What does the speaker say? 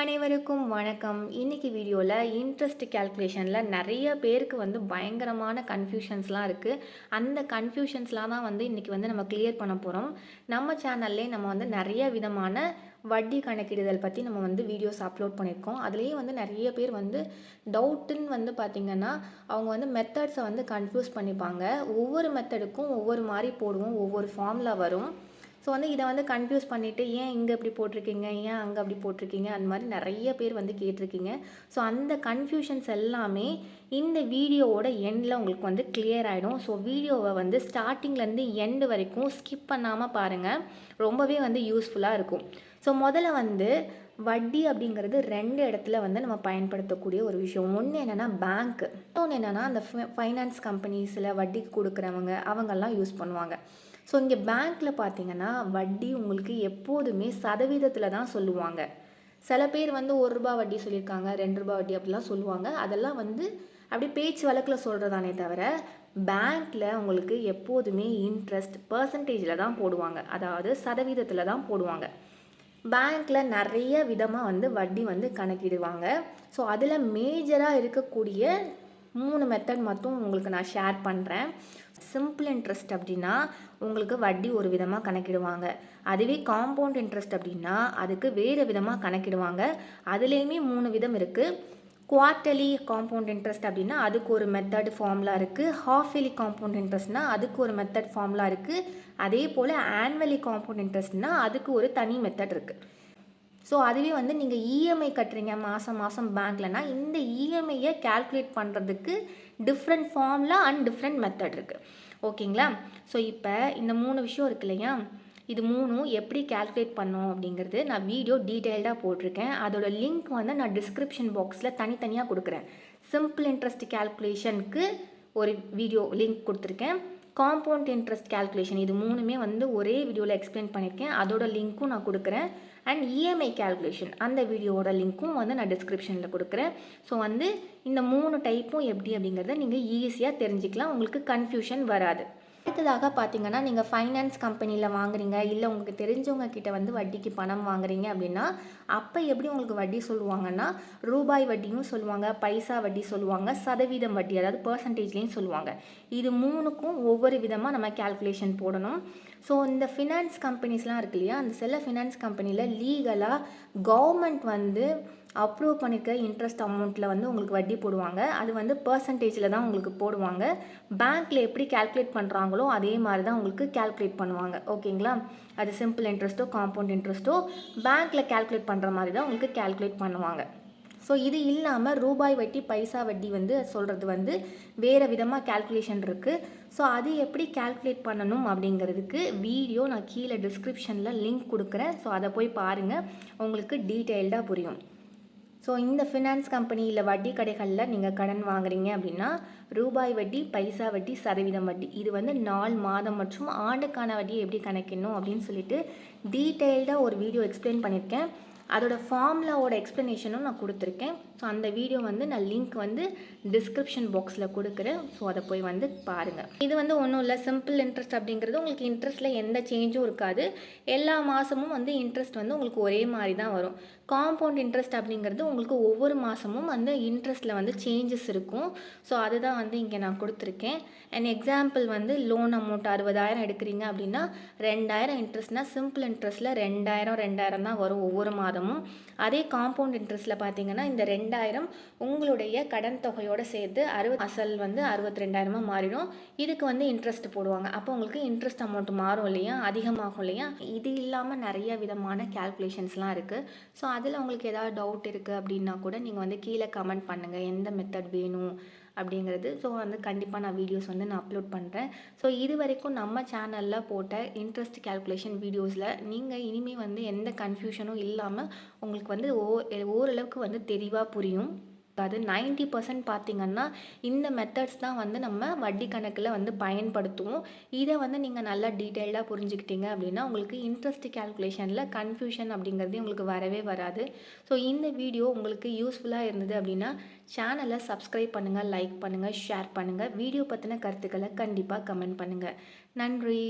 அனைவருக்கும் வணக்கம். இன்னைக்கு வீடியோவில் இன்ட்ரெஸ்ட் கேல்குலேஷனில் நிறைய பேருக்கு வந்து பயங்கரமான கன்ஃபியூஷன்ஸ்லாம் இருக்குது அந்த கன்ஃபியூஷன்ஸ்லாம் தான் வந்து இன்றைக்கி வந்து நம்ம கிளியர் பண்ண போகிறோம் நம்ம சேனல்லே நம்ம வந்து நிறைய விதமான வட்டி கணக்கிடுதல் பற்றி நம்ம வந்து வீடியோஸ் அப்லோட் பண்ணியிருக்கோம். அதுலேயே வந்து நிறைய பேர் வந்து டவுட்டுன்னு வந்து பார்த்திங்கன்னா அவங்க வந்து மெத்தட்ஸை வந்து கன்ஃபியூஸ் பண்ணிப்பாங்க. ஒவ்வொரு மெத்தடுக்கும் ஒவ்வொரு மாதிரி போடுவோம். ஒவ்வொரு ஃபார்மில் வரும். ஸோ வந்து இதை வந்து கன்ஃபியூஸ் பண்ணிவிட்டு ஏன் இங்கே இப்படி போட்டிருக்கீங்க? ஏன் அங்கே அப்படி போட்டிருக்கீங்க? அந்த மாதிரி நிறைய பேர் வந்து கேட்டிருக்கீங்க. ஸோ அந்த கன்ஃபியூஷன்ஸ் எல்லாமே இந்த வீடியோவோட எண்டில் உங்களுக்கு வந்து கிளியர் ஆகிடும் ஸோ வீடியோவை வந்து ஸ்டார்டிங்லேருந்து எண்டு வரைக்கும் ஸ்கிப் பண்ணாமல் பாருங்கள் ரொம்பவே வந்து யூஸ்ஃபுல்லாக இருக்கும். ஸோ முதல்ல வந்து வட்டி அப்படிங்கிறது ரெண்டு இடத்துல வந்து நம்ம பயன்படுத்தக்கூடிய ஒரு விஷயம். ஒன்று என்னென்னா பேங்க்கு இன்னொன்று என்னென்னா அந்த ஃபைனான்ஸ் கம்பெனிஸில் வட்டிக்கு கொடுக்குறவங்க அவங்கெல்லாம் யூஸ் பண்ணுவாங்க. ஸோ இங்கே பேங்க்கில் பார்த்தீங்கன்னா வட்டி உங்களுக்கு எப்போதுமே சதவீதத்தில் தான் சொல்லுவாங்க. சில பேர் வந்து ஒரு ரூபா வட்டி சொல்லியிருக்காங்க ரெண்டு ரூபா வட்டி அப்படிலாம் சொல்லுவாங்க. அதெல்லாம் வந்து அப்படி பேச்சு வழக்கில் சொல்கிறதானே தவிர பேங்க்கில் உங்களுக்கு எப்போதுமே இன்ட்ரெஸ்ட் பர்சன்டேஜில் தான் போடுவாங்க. அதாவது சதவீதத்தில் தான் போடுவாங்க. பேங்க்கில் நிறைய விதமாக வந்து வட்டி வந்து கணக்கிடுவாங்க. ஸோ அதில் மேஜராக இருக்கக்கூடிய மூணு மெத்தட் மட்டும் உங்களுக்கு நான் ஷேர் பண்ணுறேன் சிம்பிள் இன்ட்ரெஸ்ட் அப்படின்னா உங்களுக்கு வட்டி ஒரு விதமாக கணக்கிடுவாங்க. அதுவே காம்பவுண்ட் இன்ட்ரெஸ்ட் அப்படின்னா அதுக்கு வேறு விதமாக கணக்கிடுவாங்க. அதுலேயுமே மூணு விதம் இருக்குது குவார்ட்டலி காம்பவுண்ட் இன்ட்ரெஸ்ட் அப்படின்னா அதுக்கு ஒரு மெத்தட் ஃபார்முலா இருக்குது ஹாஃப் இயர்லி காம்பவுண்ட் இன்ட்ரெஸ்ட்னா அதுக்கு ஒரு மெத்தட் ஃபார்முலா இருக்குது அதே போல் ஆனுவலி காம்பவுண்ட் இன்ட்ரெஸ்ட்னா அதுக்கு ஒரு தனி மெத்தட் இருக்குது ஸோ அதுவே வந்து நீங்கள் இஎம்ஐ கட்டுறீங்க மாதம் மாதம் பேங்க்லனா இந்த இஎம்ஐயை கேல்குலேட் பண்ணுறதுக்கு டிஃப்ரெண்ட் ஃபார்மில் அண்ட் டிஃப்ரெண்ட் மெத்தட் இருக்குது ஓகேங்களா? ஸோ இப்போ இந்த மூணு விஷயம் இருக்கு இல்லையா? இது மூணும் எப்படி கேல்குலேட் பண்ணோம் அப்படிங்கிறது நான் வீடியோ டீட்டெயில்டாக போட்டிருக்கேன். அதோட லிங்க் வந்து நான் டிஸ்கிரிப்ஷன் பாக்ஸில் தனித்தனியாக கொடுக்குறேன். சிம்பிள் இன்ட்ரெஸ்ட் கேல்குலேஷனுக்கு ஒரு வீடியோ லிங்க் கொடுத்துருக்கேன். காம்பவுண்ட் இன்ட்ரெஸ்ட் கேல்குலேஷன் இது மூணுமே வந்து ஒரே வீடியோவில் எக்ஸ்பிளைன் பண்ணியிருக்கேன் அதோட லிங்க்கும் நான் கொடுக்குறேன். அண்ட் இஎம்ஐ கேல்குலேஷன் அந்த வீடியோவோட லிங்க்கும் வந்து நான் டிஸ்கிரிப்ஷனில் கொடுக்குறேன். ஸோ வந்து இந்த மூணு டைப்பும் எப்படி அப்படிங்கிறத நீங்கள் ஈஸியாக தெரிஞ்சுக்கலாம். உங்களுக்கு கன்ஃபியூஷன் வராது. அடுத்ததாக பார்த்தீங்கன்னா நீங்கள் ஃபைனான்ஸ் கம்பெனியில் வாங்குறீங்க இல்லை உங்களுக்கு தெரிஞ்சவங்க கிட்ட வந்து வட்டிக்கு பணம் வாங்குறீங்க அப்படின்னா அப்போ எப்படி உங்களுக்கு வட்டி சொல்லுவாங்கன்னா ரூபாய் வட்டியும் சொல்லுவாங்க பைசா வட்டி சொல்லுவாங்க சதவீதம் வட்டி அதாவது பர்சன்டேஜ்லேயும் சொல்லுவாங்க. இது மூணுக்கும் ஒவ்வொரு விதமாக நம்ம கேல்குலேஷன் போடணும். ஸோ இந்த ஃபினான்ஸ் கம்பெனிஸ்லாம் இருக்கு இல்லையா அந்த சில ஃபினான்ஸ் கம்பெனியில் லீகலாக கவர்மெண்ட் வந்து அப்ரூவ் பண்ணிக்க இன்ட்ரெஸ்ட் அமௌண்ட்டில் வந்து உங்களுக்கு வட்டி போடுவாங்க. அது வந்து பர்சன்டேஜில் தான் உங்களுக்கு போடுவாங்க. பேங்க்கில் எப்படி கேல்குலேட் பண்ணுறாங்களோ அதே மாதிரி தான் உங்களுக்கு கேல்குலேட் பண்ணுவாங்க. ஓகேங்களா அது சிம்பிள் இன்ட்ரெஸ்ட்டோ காம்பவுண்ட் இன்ட்ரெஸ்ட்டோ பேங்க்கில் கேல்குலேட் பண்ணுற மாதிரி தான் உங்களுக்கு கேல்குலேட் பண்ணுவாங்க. ஸோ இது இல்லாமல் ரூபாய் வட்டி பைசா வட்டி வந்து சொல்கிறது வந்து வேறு விதமாக கேல்குலேஷன் இருக்குது ஸோ அது எப்படி கேல்குலேட் பண்ணணும் அப்படிங்கிறதுக்கு வீடியோ நான் கீழே டிஸ்கிரிப்ஷனில் லிங்க் கொடுக்குறேன். ஸோ அதை போய் பாருங்கள் உங்களுக்கு டீட்டெயில்டாக புரியும். ஸோ இந்த ஃபினான்ஸ் கம்பெனியில் வட்டி கடைகளில் நீங்கள் கடன் வாங்குறீங்க அப்படின்னா ரூபாய் வட்டி பைசா வட்டி சதவீதம் வட்டி. இது வந்து நாலு மாதம் மற்றும் ஆண்டுக்கான வட்டியை எப்படி கணக்கிடணும் அப்படின்னு சொல்லிட்டு டீட்டெயில்டாக ஒரு வீடியோ எக்ஸ்பிளைன் பண்ணியிருக்கேன். அதோட ஃபார்முலாவோட எக்ஸ்ப்ளனேஷனும் நான் கொடுத்துருக்கேன். ஸோ அந்த வீடியோ வந்து நான் லிங்க் வந்து டிஸ்கிரிப்ஷன் பாக்ஸில் கொடுக்குறேன். ஸோ அதை போய் வந்து பாருங்கள் இது வந்து ஒன்றும் இல்லை. சிம்பிள் இன்ட்ரெஸ்ட் அப்படிங்கிறது உங்களுக்கு இன்ட்ரெஸ்ட்டில் எந்த சேஞ்சும் இருக்காது. எல்லா மாதமும் வந்து இன்ட்ரெஸ்ட் வந்து உங்களுக்கு ஒரே மாதிரி தான் வரும். காம்பவுண்ட் இன்ட்ரெஸ்ட் அப்படிங்கிறது உங்களுக்கு ஒவ்வொரு மாதமும் வந்து இன்ட்ரெஸ்ட்டில் வந்து சேஞ்சஸ் இருக்கும். ஸோ அதுதான் வந்து இங்கே நான் கொடுத்துருக்கேன். அண்ட் எக்ஸாம்பிள் வந்து லோன் அமௌண்ட் அறுபதாயிரம் எடுக்கிறீங்க அப்படின்னா ரெண்டாயிரம் இன்ட்ரெஸ்ட்னா சிம்பிள் இன்ட்ரெஸ்ட்டில் ரெண்டாயிரம் ரெண்டாயிரம் தான் வரும் ஒவ்வொரு மாதம் மாதமும் அதே காம்பவுண்ட் இன்ட்ரெஸ்ட்டில் பார்த்தீங்கன்னா இந்த ரெண்டாயிரம் உங்களுடைய கடன் தொகையோடு சேர்த்து அறுபது அசல் வந்து அறுபத்தி ரெண்டாயிரமாக மாறிடும். இதுக்கு வந்து இன்ட்ரெஸ்ட் போடுவாங்க. அப்போ உங்களுக்கு இன்ட்ரெஸ்ட் அமௌண்ட் மாறும் இல்லையா? அதிகமாகும் இல்லையா? இது இல்லாமல் நிறைய விதமான கேல்குலேஷன்ஸ்லாம் இருக்குது ஸோ அதில் உங்களுக்கு ஏதாவது டவுட் இருக்குது அப்படின்னா கூட நீங்கள் வந்து கீழே கமெண்ட் பண்ணுங்கள் எந்த மெத்தட் வேணும்? அப்படிங்கிறது. ஸோ வந்து கண்டிப்பாக நான் வீடியோஸ் வந்து நான் அப்லோட் பண்ணுறேன் ஸோ இது வரைக்கும் நம்ம சேனலில் போட்ட இன்ட்ரெஸ்ட் கேல்குலேஷன் வீடியோஸில் நீங்கள் இனிமேல் வந்து எந்த கன்ஃபியூஷனும் இல்லாமல் உங்களுக்கு வந்து ஓ ஓரளவுக்கு வந்து தெளிவாக புரியும். அது நைன்ட்டி பர்சன்ட் பார்த்திங்கன்னா இந்த மெத்தட்ஸ் தான் வந்து நம்ம வட்டி கணக்கில் வந்து பயன்படுத்துவோம். இதை வந்து நீங்கள் நல்லா டீட்டெயில்டாக புரிஞ்சுக்கிட்டீங்க அப்படின்னா உங்களுக்கு இன்ட்ரெஸ்ட் கேல்குலேஷனில் கன்ஃபியூஷன் அப்படிங்கிறது உங்களுக்கு வரவே வராது. ஸோ இந்த வீடியோ உங்களுக்கு யூஸ்ஃபுல்லாக இருந்தது அப்படின்னா சேனலை சப்ஸ்கிரைப் பண்ணுங்கள் லைக் பண்ணுங்கள் ஷேர் பண்ணுங்கள் வீடியோ பற்றின கருத்துக்களை கண்டிப்பாக கமெண்ட் பண்ணுங்கள் நன்றி.